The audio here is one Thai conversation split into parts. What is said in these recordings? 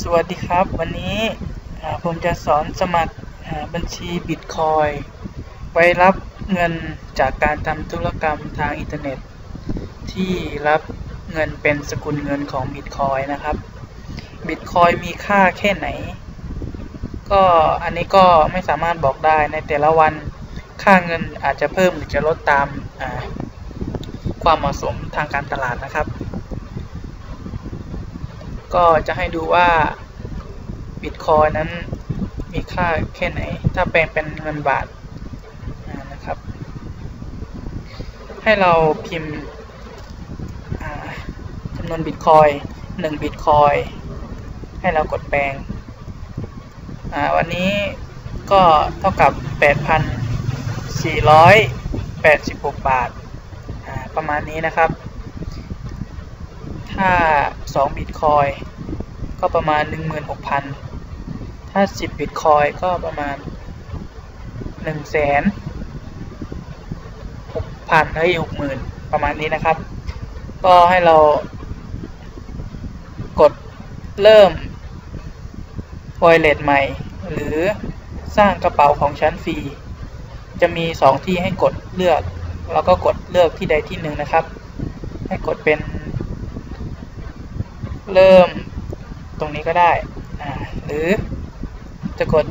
สวัสดีครับ วันนี้ผมจะสอนสมัครบัญชีบิตคอยไว้รับเงินจากการทำธุรกรรมทางอินเทอร์เน็ต ที่รับเงินเป็นสกุลเงินของบิตคอยนะครับบิตคอยมีค่าแค่ไหน ก็อันนี้ก็ไม่สามารถบอกได้ในแต่ละวันค่าเงินอาจจะเพิ่มหรือจะลดตามความเหมาะสมทางการตลาดนะครับ ก็จะให้ดูว่าบิตคอยนั้นมีค่าแค่ไหน ถ้าแปลงเป็นเงินบาทนะครับ ให้เราพิมพ์จำนวนบิตคอย1บิตคอยให้เรากดแปลง วันนี้ก็เท่ากับ 8,486 บาท ประมาณนี้นะครับ ถ้า 2 บิตคอยก็ประมาณ 16,000 ถ้า 10 บิตคอยก็ประมาณ1 6 0 0 0 6,000เฮ้ย60,000 ประมาณนี้นะครับ ก็ให้เรากดเริ่ม Wallet ใหม่ หรือสร้างกระเป๋าของชั้นฟรี จะมี 2 ที่ให้กดเลือกแล้วก็กดเลือกที่ใดที่หนึ่งนะครับ ให้กดเป็น เริ่มตรงนี้ก็ได้หรือจะกด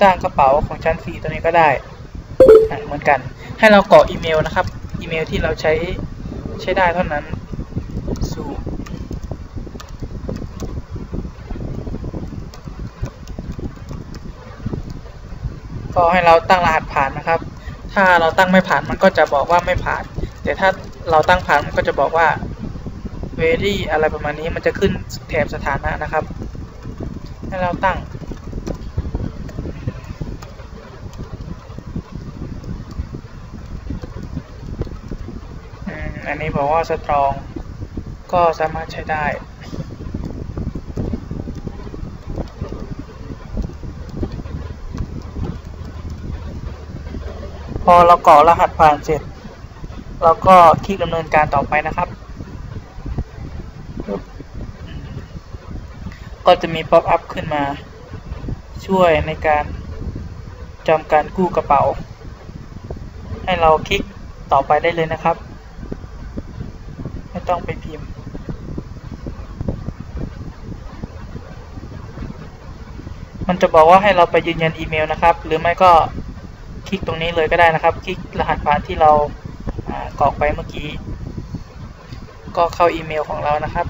สร้างกระเป๋าของชั้นฟรีตัวนี้ก็ได้เหมือนกัน ให้เรากรอกอีเมลนะครับ อีเมลที่เราใช้ใช้ได้เท่านั้นสู่ก็ให้เราตั้งรหัสผ่านนะครับ ถ้าเราตั้งไม่ผ่านมันก็จะบอกว่าไม่ผ่าน แต่ถ้าเราตั้งผ่านมันก็จะบอกว่า เวรี่อะไรประมาณนี้มันจะขึ้นแถบสถานะนะครับ ให้เราตั้ง อันนี้บอกว่าสตรองก็สามารถใช้ได้พอเรากรอกรหัสผ่านเสร็จ เราก็คลิกดำเนินการต่อไปนะครับ ก็จะมีป๊อปอัพขึ้นมา ช่วยในการจำการกู้กระเป๋า ให้เราคลิกต่อไปได้เลยนะครับ ไม่ต้องไปพิมพ์มันจะบอกว่าให้เราไปยืนยันอีเมลนะครับ หรือไม่ก็คลิกตรงนี้เลยก็ได้นะครับ คลิกรหัสผ่านที่เรากรอกไปเมื่อกี้ ก็เข้าอีเมลของเรานะครับ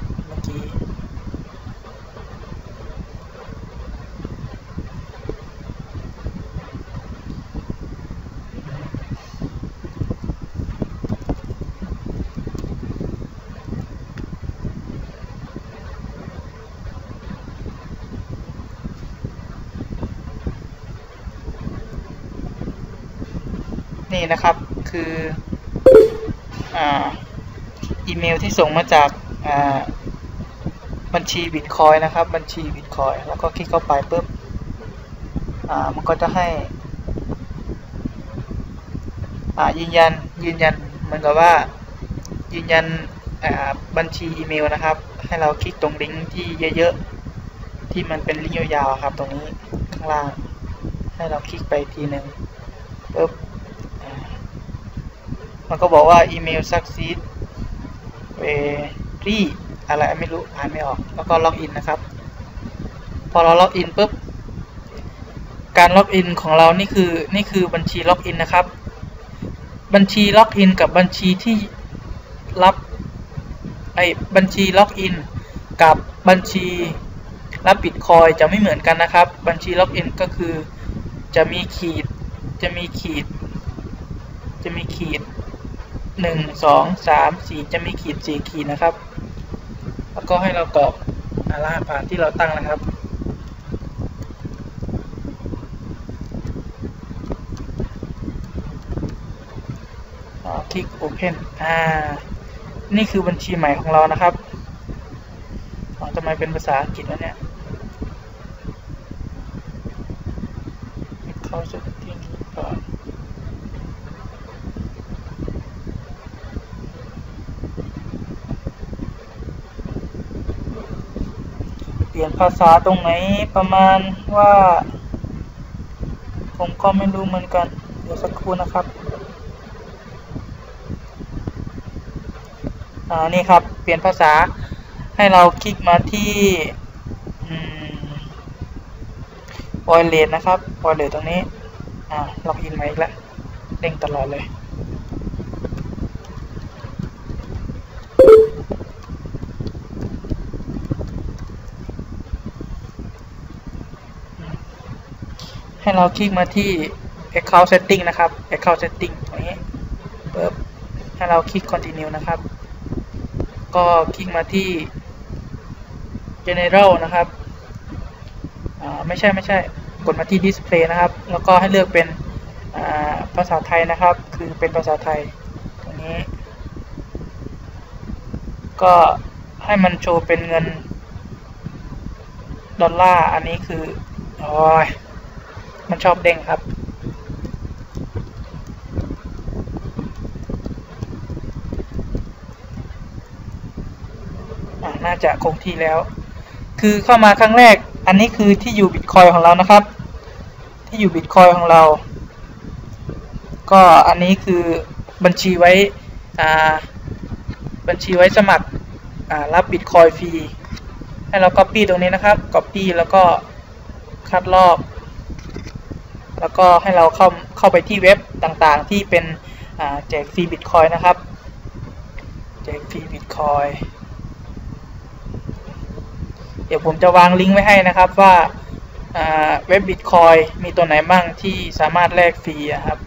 นี่นะครับคืออีเมลที่ส่งมาจากบัญชีบิตคอยนะครับ บัญชีบิตคอยแล้วก็คลิกเข้าไปปุ๊บมันก็จะให้ยืนยันยืนยันเหมือนกับว่ายืนยันบัญชีอีเมลนะครับ ให้เราคลิกตรงลิงก์ที่เยอะๆที่มันเป็นลิงก์ยาวๆครับ ตรงนี้ข้างล่างให้เราคลิกไปทีหนึ่งปุ๊บ มันก็บอกว่าอีเมล succeed very อะไรไม่รู้อ่านไม่ออก แล้วก็ล็อกอินนะครับ พอเราล็อกอินปุ๊บ การล็อกอินของเรานี่คือนี่คือบัญชีล็อกอินนะครับ บัญชีล็อกอินกับบัญชีที่รับไอ้บัญชีล็อกอินกับบัญชีรับบิตคอยจะไม่เหมือนกันนะครับ บัญชีล็อกอินก็คือจะมีขีดจะมีขีด จะมีขีด หนึ่งสองสามสี่จะมีขีดสี่ขีดนะครับ แล้วก็ให้เรากรอกรหัสผ่านที่เราตั้งนะครับคลิก Open อ่า นี่คือบัญชีใหม่ของเรานะครับทำไมเป็นภาษาอังกฤษวะเนี่ยเข้าสุดที่นี้ก่อน ลี่ยนภาษาตรงไหนประมาณว่า ผมก็ไม่รู้เหมือนกัน เดี๋ยวสักครู่นะครับ อ่า นี่ครับ เปลี่ยนภาษาให้เราคลิกมาที่วอยเลนนะครับวอยเลนตรงนี้ อ่า ล็อกอินมาอีกแล้วเด้งตลอดเลย ให้เราคลิกมาที่ account setting นะครับ account setting ตรงนี้ปึ๊บให้เราคลิก continue นะครับ ก็คลิกมาที่ general นะครับไม่ใช่ไม่ใช่กดมาที่ display นะครับ แล้วก็ให้เลือกเป็นภาษาไทยนะครับ คือเป็นภาษาไทยตรงนี้ ก็ให้มันโชว์เป็นเงิน ดอลลาร์ อันนี้คือ โอ้ย มันชอบเด้งครับ น่าจะคงที่แล้ว คือเข้ามาครั้งแรก อันนี้คือที่อยู่บิตคอยของเรานะครับ ที่อยู่บิตคอยของเรา ก็อันนี้คือบัญชีไว้บัญชีไว้สมัครรับบิตคอยฟรี ให้เรา Copy ตรงนี้นะครับ Copy แล้วก็คัดลอก แล้วก็ให้เราเข้าเข้าไปที่เว็บต่างๆ ที่เป็นแจกฟรีบิตคอยนะครับแจกฟรีบิตคอยเดี๋ยวผมจะวางลิงก์ไว้ให้นะครับว่าเว็บบิตคอยมีตัวไหนบ้างที่สามารถแลกฟรีครับ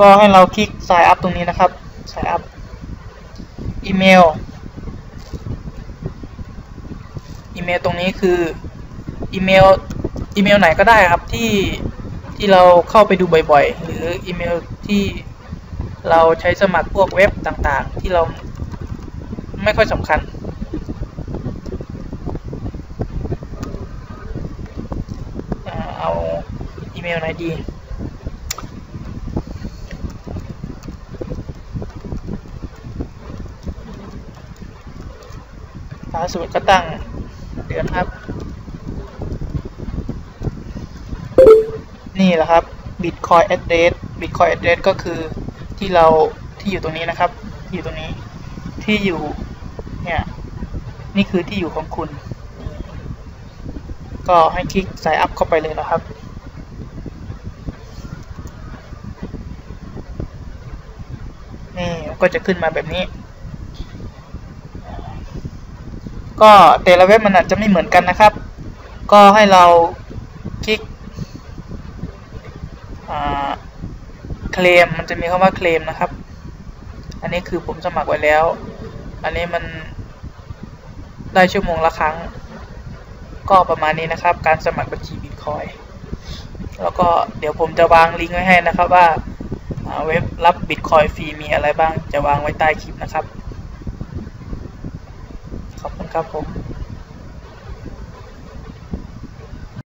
ก็ให้เราคลิก sign up ตรงนี้นะครับ sign up อีเมล อีเมลตรงนี้คืออีเมล อีเมลไหนก็ได้ครับที่ที่เราเข้าไปดูบ่อยๆ หรืออีเมลที่เราใช้สมัครพวกเว็บต่างๆ ที่เราไม่ค่อยสำคัญ เอาอีเมลไหนดีาสุดก็ตั้งเดือนครับ นี่แหละครับ Bitcoin address Bitcoin address ก็คือที่เราที่อยู่ตรงนี้นะครับ อยู่ตรงนี้ที่อยู่เนี่ยนี่คือที่อยู่ของคุณ ก็ให้คลิก sign up เข้าไปเลยนะครับนี่ก็จะขึ้นมาแบบนี้ ก็แต่ละเว็บมันอาจจะไม่เหมือนกันนะครับ ก็ให้เราคลิกเคลมมันจะมีคำว่าเคลมนะครับ อันนี้คือผมสมัครไว้แล้ว อันนี้มันได้ชั่วโมงละครั้ง ก็ประมาณนี้นะครับ การสมัครบัญชีบิตคอยแล้วก็เดี๋ยวผมจะวางลิงก์ไว้ให้นะครับว่าเว็บรับบิตคอยฟรีมีอะไรบ้างจะวางไว้ใต้คลิปนะครับ คุณครับผม